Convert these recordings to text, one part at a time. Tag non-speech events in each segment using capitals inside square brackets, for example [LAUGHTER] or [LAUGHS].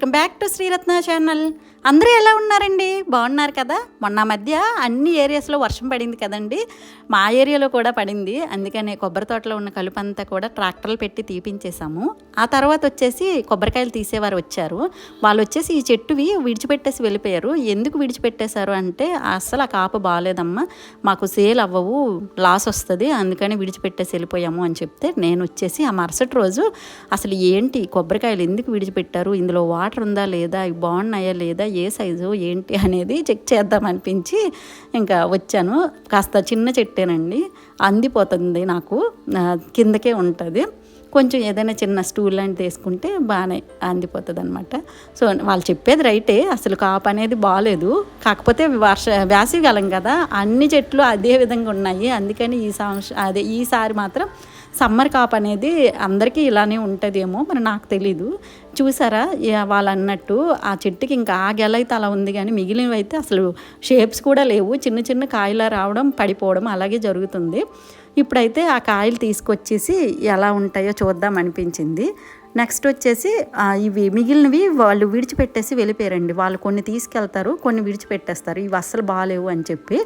Welcome back to Sriratna channel అందరూ ఎలా ఉన్నారండి? బాగున్నారు కదా? మొన్న మధ్య అన్ని ఏరియాస్లో వర్షం పడింది కదండి. మా ఏరియాలో కూడా పడింది. అందుకనే కొబ్బరి తోటలో ఉన్న కలుపంతా కూడా ట్రాక్టర్లు పెట్టి తీపించేసాము ఆ తర్వాత వచ్చేసి కొబ్బరికాయలు తీసేవారు వచ్చారు. వాళ్ళు వచ్చేసి ఈ చెట్టువి విడిచిపెట్టేసి వెళ్ళిపోయారు. ఎందుకు విడిచిపెట్టేశారు అంటే అస్సలు ఆ కాపు బాగాలేదమ్మా మాకు సేల్ అవ్వవు. లాస్ వస్తుంది. అందుకని విడిచిపెట్టేసి వెళ్ళిపోయాము అని చెప్తే నేను వచ్చేసి ఆ మరుసటి రోజు అసలు ఏంటి? కొబ్బరికాయలు ఎందుకు విడిచిపెట్టారు? ఇందులో వాటర్ ఉందా లేదా? బాగున్నాయా లేదా? ఏ సైజు ఏంటి అనేది చెక్ చేద్దాం అనిపించి ఇంకా వచ్చాను. కాస్త చిన్న చెట్టేనండి. అందిపోతుంది నాకు. కిందకే ఉంటుంది. కొంచెం ఏదైనా చిన్న స్టూల్ లాంటిది వేసుకుంటే బాగానే అందిపోతుంది అనమాట సో వాళ్ళు చెప్పేది రైటే. అసలు కాపు అనేది బాగాలేదు కాకపోతే వర్ష వేసవికాలం కదా. అన్ని చెట్లు అదే విధంగా ఉన్నాయి. అందుకని ఈ సంవత్సరం అదే ఈసారి మాత్రం సమ్మర్ కాప్ అనేది అందరికీ ఇలానే ఉంటుందేమో మరి నాకు తెలీదు. చూసారా? వాళ్ళు అన్నట్టు ఆ చెట్టుకి ఇంకా ఆ గెల అయితే అలా ఉంది కానీ మిగిలినవి అయితే అసలు షేప్స్ కూడా లేవు. చిన్న చిన్న కాయలా రావడం పడిపోవడం అలాగే జరుగుతుంది. ఇప్పుడైతే ఆ కాయలు తీసుకొచ్చేసి ఎలా ఉంటాయో చూద్దాం అనిపించింది. నెక్స్ట్ వచ్చేసి ఇవి మిగిలినవి వాళ్ళు విడిచిపెట్టేసి వెళ్ళిపోయారండి. వాళ్ళు కొన్ని తీసుకెళ్తారు కొన్ని విడిచిపెట్టేస్తారు. ఇవి అస్సలు బాగాలేవు అని చెప్పి.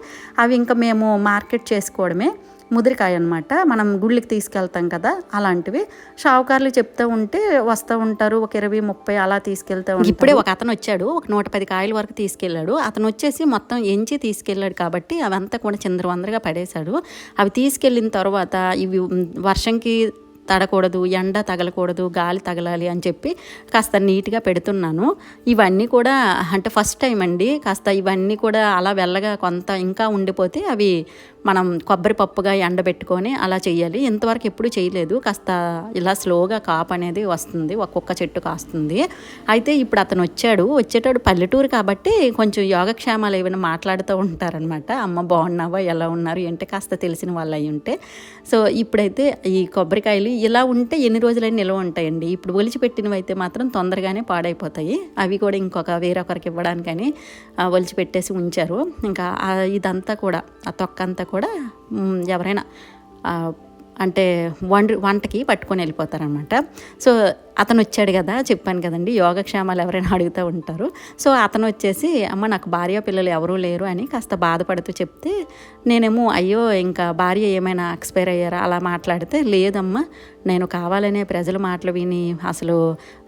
అవి ఇంకా మేము మార్కెట్ చేసుకోవడమే. ముదిరికాయ అనమాట మనం గుళ్ళకి తీసుకెళ్తాం కదా అలాంటివి. షావుకారులు చెప్తూ ఉంటే వస్తూ ఉంటారు ఒక ఇరవై ముప్పై అలా తీసుకెళ్తూ ఉంటారు. ఇప్పుడే ఒక అతను వచ్చాడు ఒక నూట పది కాయల వరకు తీసుకెళ్ళాడు. అతను వచ్చేసి మొత్తం ఎంచి తీసుకెళ్ళాడు కాబట్టి అవంతా కూడా చిందరవందరగా పడేశాడు. అవి తీసుకెళ్ళిన తర్వాత ఇవి వర్షంకి తడకూడదు ఎండ తగలకూడదు గాలి తగలాలి అని చెప్పి కాస్త నీట్గా పెడుతున్నాను. ఇవన్నీ కూడా అంటే ఫస్ట్ టైం అండి. కాస్త ఇవన్నీ కూడా అలా వెళ్ళగా కొంత ఇంకా ఉండిపోతే అవి మనం కొబ్బరి పప్పుగా ఎండబెట్టుకొని అలా చేయాలి ఇంతవరకు ఎప్పుడు చేయలేదు కాస్త ఇలా స్లోగా కాపు అనేది వస్తుంది. ఒక్కొక్క చెట్టు కాస్తుంది. అయితే ఇప్పుడు అతను వచ్చాడు. వచ్చేటాడు పల్లెటూరు కాబట్టి కొంచెం యోగక్షేమాలు ఏమైనా మాట్లాడుతూ ఉంటారనమాట అమ్మ బాగున్నావా? ఎలా ఉన్నారు? ఏంటి? కాస్త తెలిసిన వాళ్ళు అయి ఉంటే. సో ఇప్పుడైతే ఈ కొబ్బరికాయలు ఇలా ఉంటే ఎన్ని రోజులైనా నిల్వ ఉంటాయండి. ఇప్పుడు ఒలిచిపెట్టినవి అయితే మాత్రం తొందరగానే పాడైపోతాయి. అవి కూడా ఇంకొక వేరొకరికి ఇవ్వడానికని ఒలిచిపెట్టేసి ఉంచారు. ఇంకా ఇదంతా కూడా ఆ తొక్క అంతా కూడా ఎవరైనా అంటే వంట వంటకి పట్టుకొని వెళ్ళిపోతారనమాట సో అతను వచ్చాడు కదా చెప్పాను కదండి యోగక్షేమాలు ఎవరైనా అడుగుతూ ఉంటారు. సో అతను వచ్చేసి అమ్మ నాకు భార్య పిల్లలు ఎవరూ లేరు అని కాస్త బాధపడుతూ చెప్తే నేనేమో అయ్యో ఇంకా భార్య ఏమైనా ఎక్స్పైర్ అయ్యారా? అలా మాట్లాడితే లేదమ్మా నేను కావాలనే ప్రజల మాటలు విని అసలు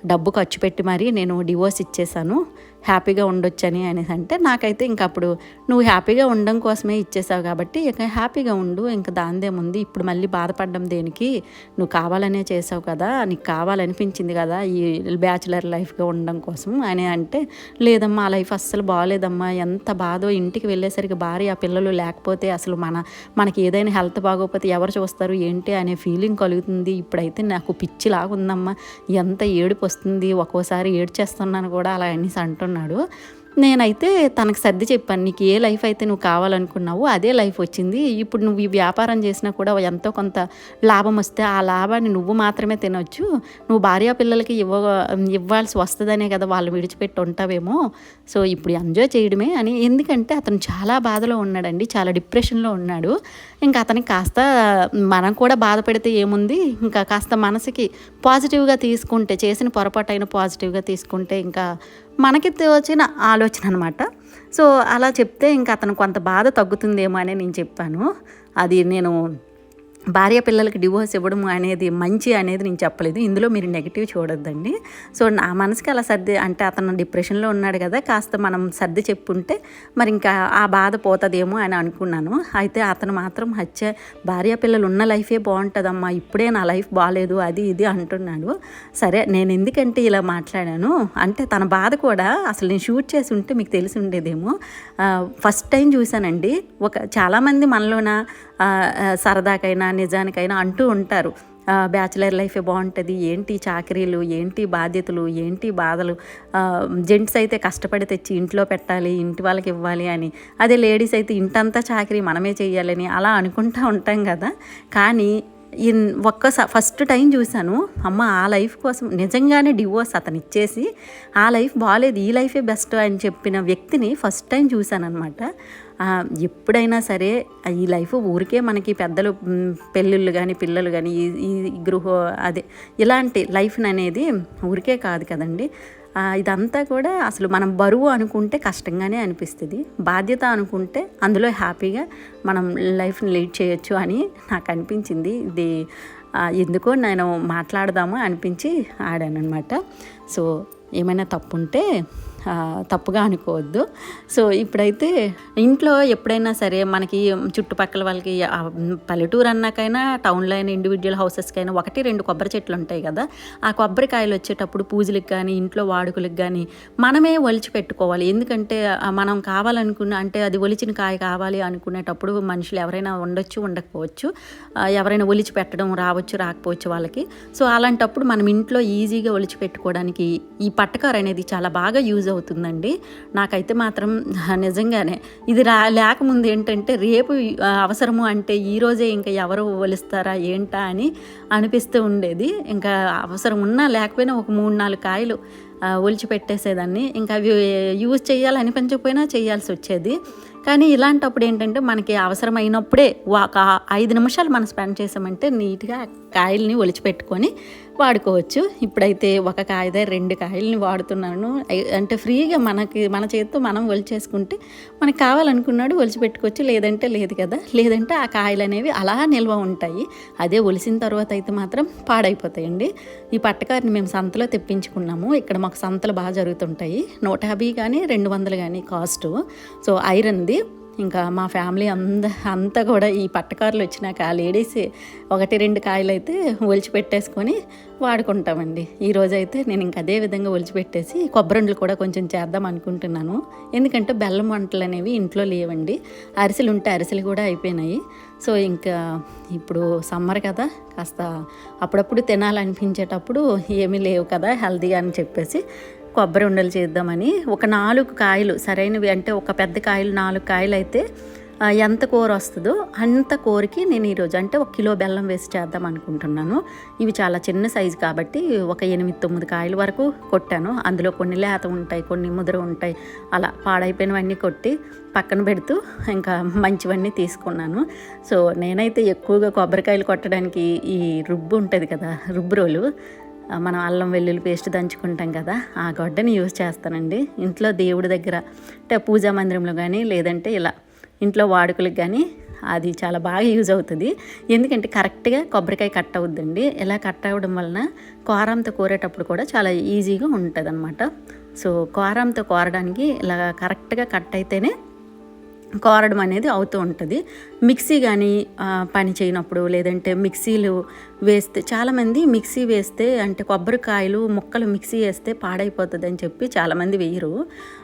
డబ్బు ఖర్చు పెట్టి మరీ నేను డివోర్స్ ఇచ్చేసాను హ్యాపీగా ఉండొచ్చని అనేసి అంటే నాకైతే ఇంక అప్పుడు నువ్వు హ్యాపీగా ఉండడం కోసమే ఇచ్చేసావు కాబట్టి ఇక హ్యాపీగా ఉండు ఇంకా దాందేముంది ఇప్పుడు మళ్ళీ బాధపడడం దేనికి? నువ్వు కావాలనే చేసావు కదా నీకు ఇచ్చింది కదా ఈ బ్యాచులర్ లైఫ్గా ఉండడం కోసం. అని అంటే లేదమ్మా ఆ లైఫ్ అస్సలు బాగాలేదమ్మా ఎంత బాధో ఇంటికి వెళ్ళేసరికి భార్య ఆ పిల్లలు లేకపోతే అసలు మన మనకి ఏదైనా హెల్త్ బాగోకపోతే ఎవరు చూస్తారు ఏంటి అనే ఫీలింగ్ కలుగుతుంది. ఇప్పుడైతే నాకు పిచ్చిలాగా ఉందమ్మా ఎంత ఏడుపు వస్తుంది ఒక్కోసారి ఏడ్చేస్తున్నాను కూడా అలా అనేసి అంటున్నాడు. నేనైతే తనకు సర్ది చెప్పాను నీకు ఏ లైఫ్ అయితే నువ్వు కావాలనుకున్నావో అదే లైఫ్ వచ్చింది. ఇప్పుడు నువ్వు ఈ వ్యాపారం చేసినా కూడా ఎంతో కొంత లాభం వస్తే ఆ లాభాన్ని నువ్వు మాత్రమే తినొచ్చు. నువ్వు భార్యా పిల్లలకి ఇవ్వ ఇవ్వాల్సి వస్తుందనే కదా వాళ్ళు విడిచిపెట్టి ఉంటావేమో. సో ఇప్పుడు ఎంజాయ్ చేయడమే అని. ఎందుకంటే అతను చాలా బాధలో ఉన్నాడండి చాలా డిప్రెషన్లో ఉన్నాడు. ఇంకా అతనికి కాస్త మనం కూడా బాధపడితే ఏముంది? ఇంకా కాస్త మనసుకి పాజిటివ్గా తీసుకుంటే చేసిన పొరపాటు అయిన పాజిటివ్గా తీసుకుంటే ఇంకా మనకి వచ్చిన ఆలోచన అనమాట సో అలా చెప్తే ఇంకా అతను కొంత బాధ తగ్గుతుందేమో అని నేను చెప్పాను. అది నేను భార్య పిల్లలకి డివోర్స్ ఇవ్వడం అనేది మంచి అనేది నేను చెప్పలేదు. ఇందులో మీరు నెగిటివ్ చూడొద్దండి. సో నా మనసుకి అలా సర్ది అంటే అతను డిప్రెషన్లో ఉన్నాడు కదా కాస్త మనం సర్ది చెప్పుంటే మరి ఇంకా ఆ బాధ పోతుందేమో అని అనుకున్నాను. అయితే అతను మాత్రం హత్య భార్య పిల్లలు ఉన్న లైఫే బాగుంటుందమ్మా ఇప్పుడే నా లైఫ్ బాగాలేదు అది ఇది అంటున్నాడు. సరే నేను ఎందుకంటే ఇలా మాట్లాడాను? అంటే తన బాధ కూడా అసలు నేను షూట్ చేసి ఉంటే మీకు తెలిసి ఉండేదేమో. ఫస్ట్ టైం చూశానండి. ఒక చాలామంది మనలోన సరదాకైనా నిజానికైనా అంటూ ఉంటారు. బ్యాచిలర్ లైఫే బాగుంటుంది. ఏంటి చాకరీలు? ఏంటి బాధ్యతలు? ఏంటి బాధలు? జెంట్స్ అయితే కష్టపడి తెచ్చి ఇంట్లో పెట్టాలి ఇంటి వాళ్ళకి ఇవ్వాలి అని. అదే లేడీస్ అయితే ఇంటంతా చాకరీ మనమే చేయాలని అలా అనుకుంటూ ఉంటాం కదా. కానీ ఇన్ ఒక్కసారి ఫస్ట్ టైం చూశాను. అమ్మ ఆ లైఫ్ కోసం నిజంగానే డివోర్స్ అతను ఇచ్చేసి ఆ లైఫ్ బాగాలేదు ఈ లైఫే బెస్ట్ అని చెప్పిన వ్యక్తిని ఫస్ట్ టైం చూశాను అనమాట ఎప్పుడైనా సరే ఈ లైఫ్ ఊరికే మనకి పెద్దలు పెళ్ళిళ్ళు కానీ పిల్లలు కానీ ఈ గృహ అదే ఇలాంటి లైఫ్ అనేది ఊరికే కాదు కదండి. ఇదంతా కూడా అసలు మనం బరువు అనుకుంటే కష్టంగానే అనిపిస్తుంది. బాధ్యత అనుకుంటే అందులో హ్యాపీగా మనం లైఫ్ని లీడ్ చేయొచ్చు అని నాకు అనిపించింది. ఇది ఎందుకో నేను మాట్లాడదాము అనిపించి ఆడాను అనమాట సో ఏమైనా తప్పు ఉంటే తప్పుగా అనుకోవద్దు. సో ఇప్పుడైతే ఇంట్లో ఎప్పుడైనా సరే మనకి చుట్టుపక్కల వాళ్ళకి పల్లెటూరు అన్నాకైనా టౌన్లో అయినా ఇండివిజువల్ హౌసెస్కైనా ఒకటి రెండు కొబ్బరి చెట్లు ఉంటాయి కదా. ఆ కొబ్బరికాయలు వచ్చేటప్పుడు పూజలకు కానీ ఇంట్లో వాడుకలకు కానీ మనమే ఒలిచి పెట్టుకోవాలి. ఎందుకంటే మనం కావాలనుకున్న అంటే అది ఒలిచిన కాయ కావాలి అనుకునేటప్పుడు మనుషులు ఎవరైనా ఉండొచ్చు ఉండకపోవచ్చు. ఎవరైనా ఒలిచి పెట్టడం రావచ్చు రాకపోవచ్చు వాళ్ళకి. సో అలాంటప్పుడు మనం ఇంట్లో ఈజీగా ఒలిచి పెట్టుకోవడానికి ఈ పట్టకారు అనేది చాలా బాగా యూజ్ అవుతుంది అవుతుందండి. నాకైతే మాత్రం [LAUGHS] నిజంగానే ఇది రా లేకముందు ఏంటంటే రేపు అవసరము అంటే ఈ రోజే ఇంకా ఎవరు వలిస్తారా ఏంటా అని అనిపిస్తూ ఉండేది. ఇంకా అవసరం ఉన్నా లేకపోయినా ఒక మూడు నాలుగు కాయలు ఒలిచి పెట్టేసేదాన్ని. ఇంకా అవి యూజ్ చేయాలనిపించకపోయినా చేయాల్సి వచ్చేది. కానీ ఇలాంటప్పుడు ఏంటంటే మనకి అవసరమైనప్పుడే ఒక ఐదు నిమిషాలు మనం స్పెండ్ చేసామంటే నీట్గా కాయల్ని ఒలిచిపెట్టుకొని వాడుకోవచ్చు. ఇప్పుడైతే ఒక కాయదే రెండు కాయల్ని వాడుతున్నాను. అంటే ఫ్రీగా మనకి మన చేతితో మనం ఒలిచేసుకుంటే మనకు కావాలనుకున్నాడు ఒలిచిపెట్టుకోవచ్చు. లేదంటే లేదు కదా. లేదంటే ఆ కాయలు అనేవి అలా నిల్వ ఉంటాయి. అదే ఒలిసిన తర్వాత అయితే మాత్రం పాడైపోతాయండి. ఈ పట్టకారిని మేము సంతలో తెప్పించుకున్నాము. ఇక్కడ మాకు సంతలు బాగా జరుగుతుంటాయి. నూట యాభై కానీ రెండు వందలు కానీ కాస్ట్. సో ఐరన్ది ఇంకా మా ఫ్యామిలీ అంద అంతా కూడా ఈ పట్టకారులు వచ్చినాక ఆ లేడీస్ ఒకటి రెండు కాయలు అయితే ఒలిచిపెట్టేసుకొని వాడుకుంటామండి. ఈ రోజైతే నేను ఇంక అదే విధంగా ఒలిచిపెట్టేసి కొబ్బరిండ్లు కూడా కొంచెం చేద్దాం అనుకుంటున్నాను. ఎందుకంటే బెల్లం వంటలు అనేవి ఇంట్లో లేవండి. అరిసెలు ఉంటే అరిసెలు కూడా అయిపోయినాయి. సో ఇంకా ఇప్పుడు సమ్మర్ కదా కాస్త అప్పుడప్పుడు తినాలనిపించేటప్పుడు ఏమీ లేవు కదా హెల్తీగా అని చెప్పేసి కొబ్బరి ఉండలు చేద్దామని ఒక నాలుగు కాయలు సరైనవి అంటే ఒక పెద్ద కాయలు నాలుగు కాయలు అయితే ఎంత కూర వస్తుందో అంత కూరకి నేను ఈరోజు అంటే ఒక కిలో బెల్లం వేసి చేద్దాం అనుకుంటున్నాను. ఇవి చాలా చిన్న సైజు కాబట్టి ఒక ఎనిమిది తొమ్మిది కాయల వరకు కొట్టాను. అందులో కొన్ని లేత ఉంటాయి కొన్ని ముద్ర ఉంటాయి. అలా పాడైపోయినవన్నీ కొట్టి పక్కన పెడుతూ ఇంకా మంచివన్నీ తీసుకున్నాను. సో నేనైతే ఎక్కువగా కొబ్బరికాయలు కొట్టడానికి ఈ రుబ్బు ఉంటుంది కదా రుబ్బు రోలు మనం అల్లం వెల్లుల్లి పేస్ట్ దంచుకుంటాం కదా ఆ గొడ్డని యూజ్ చేస్తానండి. ఇంట్లో దేవుడి దగ్గర అంటే పూజా మందిరంలో కానీ లేదంటే ఇలా ఇంట్లో వాడుకలకు కానీ అది చాలా బాగా యూజ్ అవుతుంది. ఎందుకంటే కరెక్ట్గా కొబ్బరికాయ కట్ అవుద్దండి. ఇలా కట్ అవ్వడం వలన కోరంతో కోరేటప్పుడు కూడా చాలా ఈజీగా ఉంటుంది అనమాట సో కోరంతో కోరడానికి ఇలా కరెక్ట్గా కట్ అయితేనే కోరడం అనేది అవుతూ ఉంటుంది. మిక్సీ కానీ పని చేయనప్పుడు లేదంటే మిక్సీలు వేస్తే చాలామంది మిక్సీ వేస్తే అంటే కొబ్బరికాయలు ముక్కలు మిక్సీ వేస్తే పాడైపోతుంది అని చెప్పి చాలామంది వేయరు.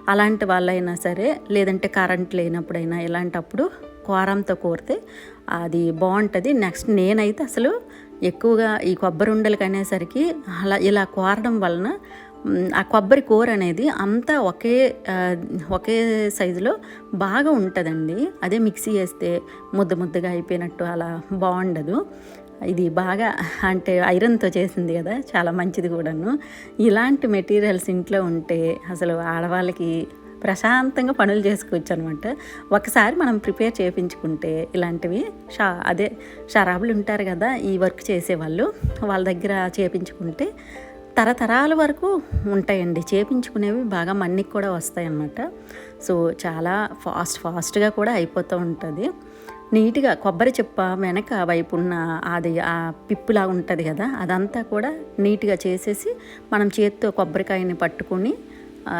అలాంటి వాళ్ళైనా సరే లేదంటే కరెంట్ లేనప్పుడైనా ఇలాంటప్పుడు కోరంతో కోరితే అది బాగుంటుంది. నెక్స్ట్ నేనైతే అసలు ఎక్కువగా ఈ కొబ్బరి ఉండలకి అనేసరికి అలా ఇలా కోరడం వలన ఆ కొబ్బరి కూర అనేది అంతా ఒకే ఒకే సైజులో బాగా ఉంటుందండి. అదే మిక్సీ వేస్తే ముద్ద ముద్దగా అయిపోయినట్టు అలా బాగుండదు. ఇది బాగా అంటే ఐరన్తో చేసింది కదా చాలా మంచిది కూడాను. ఇలాంటి మెటీరియల్స్ ఇంట్లో ఉంటే అసలు ఆడవాళ్ళకి ప్రశాంతంగా పనులు చేసుకోవచ్చు అనమాట ఒకసారి మనం ప్రిపేర్ చేయించుకుంటే ఇలాంటివి షా అదే షరాబులు ఉంటారు కదా ఈ వర్క్ చేసేవాళ్ళు వాళ్ళ దగ్గర చేయించుకుంటే తరతరాల వరకు ఉంటాయండి. చేపించుకునేవి బాగా మన్నికి కూడా వస్తాయి అన్నమాట సో చాలా ఫాస్ట్ ఫాస్ట్గా కూడా అయిపోతూ ఉంటుంది. నీట్గా కొబ్బరి చెప్ప వెనక వైపు ఉన్న అది ఆ పిప్పులా ఉంటుంది కదా అదంతా కూడా నీట్గా చేసేసి మనం చేత్తో కొబ్బరికాయని పట్టుకొని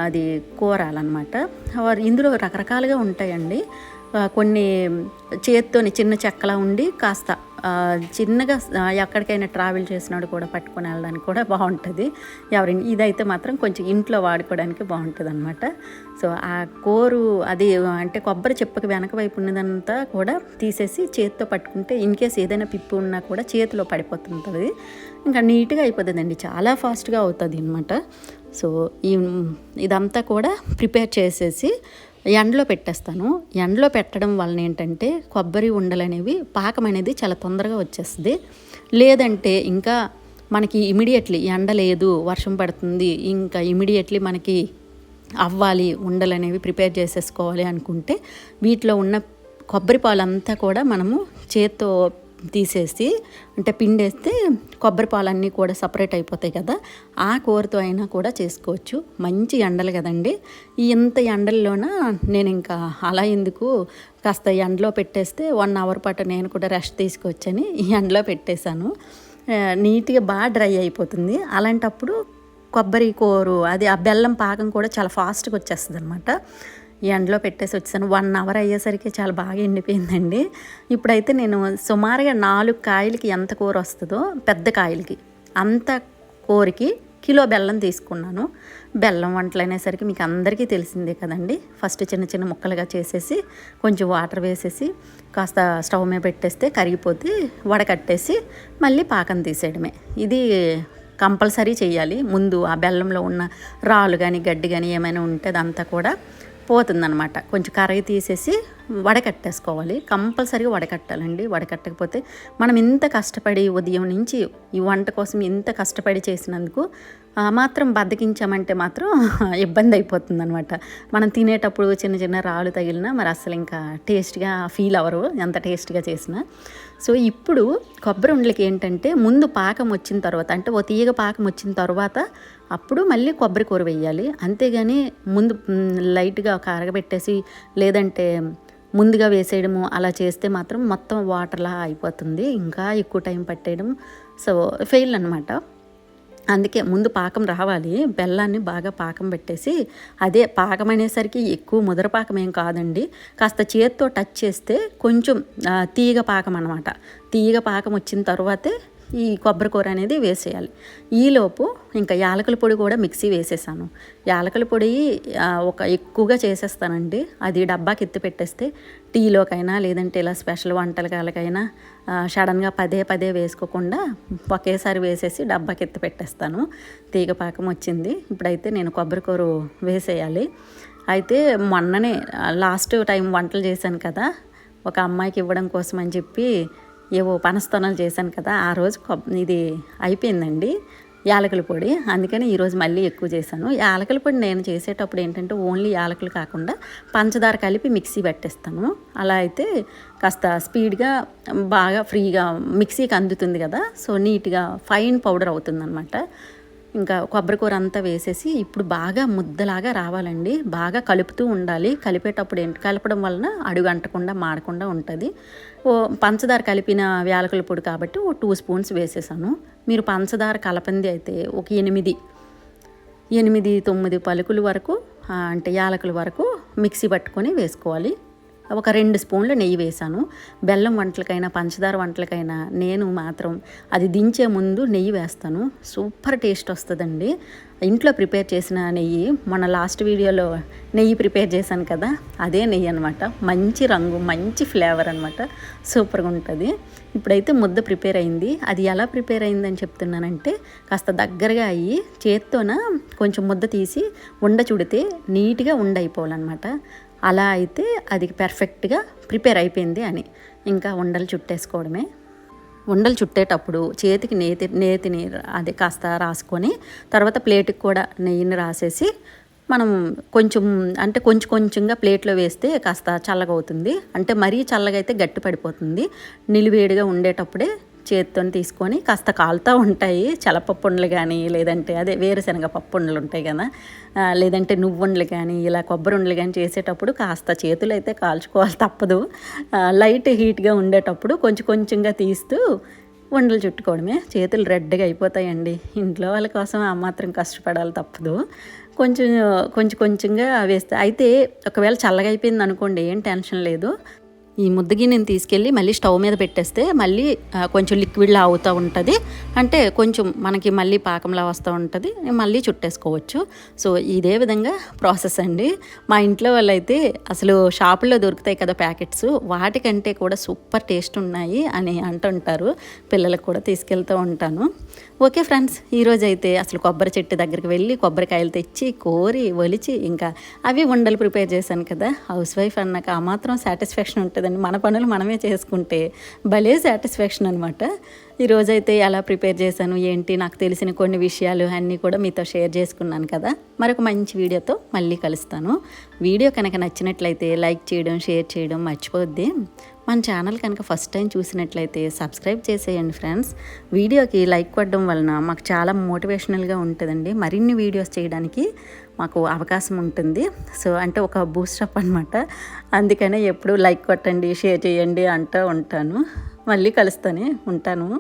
అది కూరాలన్నమాట. వారు ఇందులో రకరకాలుగా ఉంటాయండి. కొన్ని చేత్తోని చిన్న చెక్కలా ఉండి కాస్త చిన్నగా ఎక్కడికైనా ట్రావెల్ చేసినాడు కూడా పట్టుకొని వెళ్ళడానికి కూడా బాగుంటుంది. ఎవరి ఇదైతే మాత్రం కొంచెం ఇంట్లో వాడుకోవడానికి బాగుంటుంది అనమాట సో ఆ కోరు అది అంటే కొబ్బరి చెప్పకు వెనక వైపు ఉన్నదంతా కూడా తీసేసి చేతితో పట్టుకుంటే ఇన్ కేస్ ఏదైనా పిప్పు ఉన్నా కూడా చేతిలో పడిపోతుంటుంది. ఇంకా నీట్గా అయిపోతుందండి. చాలా ఫాస్ట్గా అవుతుంది అనమాట సో ఈ ఇదంతా కూడా ప్రిపేర్ చేసేసి ఎండలో పెట్టేస్తాను. ఎండలో పెట్టడం వలన ఏంటంటే కొబ్బరి ఉండలు అనేవి పాకం అనేది చాలా తొందరగా వచ్చేస్తుంది. లేదంటే ఇంకా మనకి ఇమీడియట్లీ ఎండ లేదు వర్షం పడుతుంది ఇంకా ఇమీడియట్లీ మనకి అవ్వాలి ఉండలు అనేవి ప్రిపేర్ చేసేసుకోవాలి అనుకుంటే వీటిలో ఉన్న కొబ్బరి పాలంతా కూడా మనము చేత్తో తీసేసి అంటే పిండేస్తే కొబ్బరి పాలన్నీ కూడా సపరేట్ అయిపోతాయి కదా. ఆ కూరతో అయినా కూడా చేసుకోవచ్చు. మంచి ఎండలు కదండి. ఈ ఇంత ఎండల్లోన నేను ఇంకా అలా ఎందుకు కాస్త ఎండలో పెట్టేస్తే వన్ అవర్ పాటు నేను కూడా రెస్ట్ తీసుకొచ్చని ఈ ఎండలో పెట్టేశాను. నీట్గా బాగా డ్రై అయిపోతుంది. అలాంటప్పుడు కొబ్బరి కూరు అది ఆ బెల్లం పాకం కూడా చాలా ఫాస్ట్గా వచ్చేస్తుంది అనమాట ఎండలో పెట్టేసి వచ్చాను వన్ అవర్ అయ్యేసరికి చాలా బాగా ఎండిపోయిందండి. ఇప్పుడైతే నేను సుమారుగా నాలుగు కాయలకి ఎంత కూర వస్తుందో పెద్ద కాయలకి అంత కూరకి కిలో బెల్లం తీసుకున్నాను. బెల్లం వంటలు అనేసరికి మీకు అందరికీ తెలిసిందే కదండి. ఫస్ట్ చిన్న చిన్న ముక్కలుగా చేసేసి కొంచెం వాటర్ వేసేసి కాస్త స్టవ్ మీద పెట్టేస్తే కరిగిపోతే వడకట్టేసి మళ్ళీ పాకం తీసేయడమే. ఇది కంపల్సరీ చేయాలి. ముందు ఆ బెల్లంలో ఉన్న రాళ్ళు కానీ గడ్డి కానీ ఏమైనా ఉంటే అదంతా కూడా పోతుందనమాట కొంచెం కరగి తీసేసి వడకట్టేసుకోవాలి. కంపల్సరీగా వడకట్టాలండి. వడకట్టకపోతే మనం ఇంత కష్టపడి ఉదయం నుంచి ఈ వంట కోసం ఇంత కష్టపడి చేసినందుకు మాత్రం బద్దకించామంటే మాత్రం [LAUGHS] ఇబ్బంది అయిపోతుంది అనమాట మనం తినేటప్పుడు చిన్న చిన్న రాళ్ళు తగిలినా మరి అసలు ఇంకా టేస్ట్గా ఫీల్ అవ్వరు ఎంత టేస్ట్గా చేసినా. సో ఇప్పుడు కొబ్బరి ఉండలకి ఏంటంటే ముందు పాకం వచ్చిన తర్వాత అంటే ఓ తీగ పాకం వచ్చిన తర్వాత అప్పుడు మళ్ళీ కొబ్బరి కూర వేయాలి అంతేగాని ముందు లైట్గా కారగబెట్టేసి లేదంటే ముందుగా వేసేయడము అలా చేస్తే మాత్రం మొత్తం వాటర్లా అయిపోతుంది. ఇంకా ఎక్కువ టైం పట్టేయడం సో ఫెయిల్ అనమాట అందుకే ముందు పాకం రావాలి. బెల్లాన్ని బాగా పాకం పెట్టేసి అదే పాకం అనేసరికి ఎక్కువ ముదర పాకం ఏం కాదండి. కాస్త చేత్తో టచ్ చేస్తే కొంచెం తీగ పాకం అనమాట తీగ పాకం వచ్చిన తర్వాతే ఈ కొబ్బరి కూర అనేది వేసేయాలి. ఈలోపు ఇంకా యాలకుల పొడి కూడా మిక్సీ వేసేసాను. యాలకుల పొడి ఒక ఎక్కువగా చేసేస్తానండి. అది డబ్బాకి ఎత్తి పెట్టేస్తే టీలోకైనా లేదంటే ఇలా స్పెషల్ వంటలకైనా సడన్గా పదే పదే వేసుకోకుండా ఒకేసారి వేసేసి డబ్బాకి ఎత్తి పెట్టేస్తాను. తీగ పాకం వచ్చింది. ఇప్పుడైతే నేను కొబ్బరి కూర వేసేయాలి. అయితే మొన్ననే లాస్ట్ టైం వంటలు చేశాను కదా ఒక అమ్మాయికి ఇవ్వడం కోసం అని చెప్పి ఏవో పనస్తనాలు చేశాను కదా ఆ రోజు ఇది అయిపోయిందండి యాలకుల పొడి. అందుకని ఈరోజు మళ్ళీ ఎక్కువ చేశాను. యాలకుల పొడి నేను చేసేటప్పుడు ఏంటంటే ఓన్లీ యాలకులు కాకుండా పంచదార కలిపి మిక్సీ పెట్టేస్తాను. అలా అయితే కాస్త స్పీడ్గా బాగా ఫ్రీగా మిక్సీకి అందుతుంది కదా సో నీట్గా ఫైన్ పౌడర్ అవుతుందన్నమాట. ఇంకా కొబ్బరి కూర అంతా వేసేసి ఇప్పుడు బాగా ముద్దలాగా రావాలండి. బాగా కలుపుతూ ఉండాలి. కలిపేటప్పుడు ఏంటి? కలపడం వలన అడుగు అంటకుండా మాడకుండా ఉంటుంది. ఓ పంచదార కలిపిన యాలకుల పొడి కాబట్టి ఓ టూ స్పూన్స్ వేసేసాను. మీరు పంచదార కలపంది అయితే ఒక ఎనిమిది ఎనిమిది తొమ్మిది పలుకుల వరకు అంటే యాలకుల వరకు మిక్సీ పట్టుకొని వేసుకోవాలి. ఒక రెండు స్పూన్లు నెయ్యి వేసాను బెల్లం వంటలకైనా పంచదార వంటలకైనా నేను మాత్రం అది దించే ముందు నెయ్యి వేస్తాను. సూపర్ టేస్ట్ వస్తుందండి. ఇంట్లో ప్రిపేర్ చేసిన నెయ్యి మన లాస్ట్ వీడియోలో నెయ్యి ప్రిపేర్ చేశాను కదా అదే నెయ్యి అనమాట మంచి రంగు మంచి ఫ్లేవర్ అనమాట సూపర్గా ఉంటుంది. ఇప్పుడైతే ముద్ద ప్రిపేర్ అయింది. అది ఎలా ప్రిపేర్ అయిందని చెప్తున్నానంటే కాస్త దగ్గరగా అయ్యి చేత్తోన కొంచెం ముద్ద తీసి ఉండ చుడితే నీట్గా ఉండ అయిపోవాలన్నమాట. అలా అయితే అది పెర్ఫెక్ట్గా ప్రిపేర్ అయిపోయింది అని. ఇంకా ఉండలు చుట్టేసుకోవడమే. ఉండలు చుట్టేటప్పుడు చేతికి నేతి నేతిని అది కాస్త రాసుకొని తర్వాత ప్లేట్కి కూడా నెయ్యిని రాసేసి మనం కొంచెం అంటే కొంచెం కొంచెంగా ప్లేట్లో వేస్తే కాస్త చల్లగా అవుతుంది అంటే మరీ చల్లగా అయితే గట్టి పడిపోతుంది. నిలువేడిగా ఉండేటప్పుడే చేతితో తీసుకొని కాస్త కాలుతూ ఉంటాయి. చలపప్పు ఉండలు కానీ లేదంటే అదే వేరుశనగ పప్పుండలు ఉంటాయి కదా. లేదంటే నువ్వుండలు కానీ ఇలా కొబ్బరి ఉండలు కానీ చేసేటప్పుడు కాస్త చేతులు అయితే కాల్చుకోవాలి తప్పదు. లైట్ హీట్గా ఉండేటప్పుడు కొంచెం కొంచెంగా తీస్తూ ఉండలు చుట్టుకోవడమే. చేతులు రెడ్గా అయిపోతాయండి. ఇంట్లో వాళ్ళ కోసం ఆ మాత్రం కష్టపడాలి తప్పదు. కొంచెం కొంచెం కొంచెంగా వేస్తే అయితే ఒకవేళ చల్లగా అయిపోయింది అనుకోండి ఏం టెన్షన్ లేదు. ఈ ముద్దగి నేను తీసుకెళ్ళి మళ్ళీ స్టవ్ మీద పెట్టేస్తే మళ్ళీ కొంచెం లిక్విడ్లా అవుతూ ఉంటుంది. అంటే కొంచెం మనకి మళ్ళీ పాకంలా వస్తూ ఉంటుంది. మళ్ళీ చుట్టేసుకోవచ్చు. సో ఇదే విధంగా ప్రాసెస్ అండి. మా ఇంట్లో వాళ్ళైతే అసలు షాపుల్లో దొరుకుతాయి కదా ప్యాకెట్స్. వాటికంటే కూడా సూపర్ టేస్ట్ ఉన్నాయి అని అంటుంటారు. పిల్లలకు కూడా తీసుకెళ్తూ ఉంటాను. ఓకే ఫ్రెండ్స్ ఈరోజు అయితే అసలు కొబ్బరి చెట్టు దగ్గరికి వెళ్ళి కొబ్బరికాయలు తెచ్చి కోరి ఒలిచి ఇంకా అవి ఉండలు ప్రిపేర్ చేశాను కదా. హౌస్ వైఫ్ అన్నాక ఆ మాత్రం సాటిస్ఫాక్షన్ ఉంటుంది. కదండి. మన పనులు మనమే చేసుకుంటే భలే సాటిస్ఫాక్షన్ అనమాట ఈరోజైతే ఎలా ప్రిపేర్ చేశాను ఏంటి నాకు తెలిసిన కొన్ని విషయాలు అన్నీ కూడా మీతో షేర్ చేసుకున్నాను కదా. మరొక మంచి వీడియోతో మళ్ళీ కలుస్తాను. వీడియో కనుక నచ్చినట్లయితే లైక్ చేయడం షేర్ చేయడం మర్చిపోద్ది మన ఛానల్ కనుక ఫస్ట్ టైం చూసినట్లయితే సబ్స్క్రైబ్ చేసేయండి ఫ్రెండ్స్. వీడియోకి లైక్ కొట్టడం వలన మాకు చాలా మోటివేషనల్గా ఉంటుందండి. మరిన్ని వీడియోస్ చేయడానికి మాకు అవకాశం ఉంటుంది. సో అంటే ఒక బూస్టప్ అనమాట అందుకనే ఎప్పుడు లైక్ కొట్టండి షేర్ చేయండి అంటూ ఉంటాను. మళ్ళీ కలుస్తానే ఉంటాను.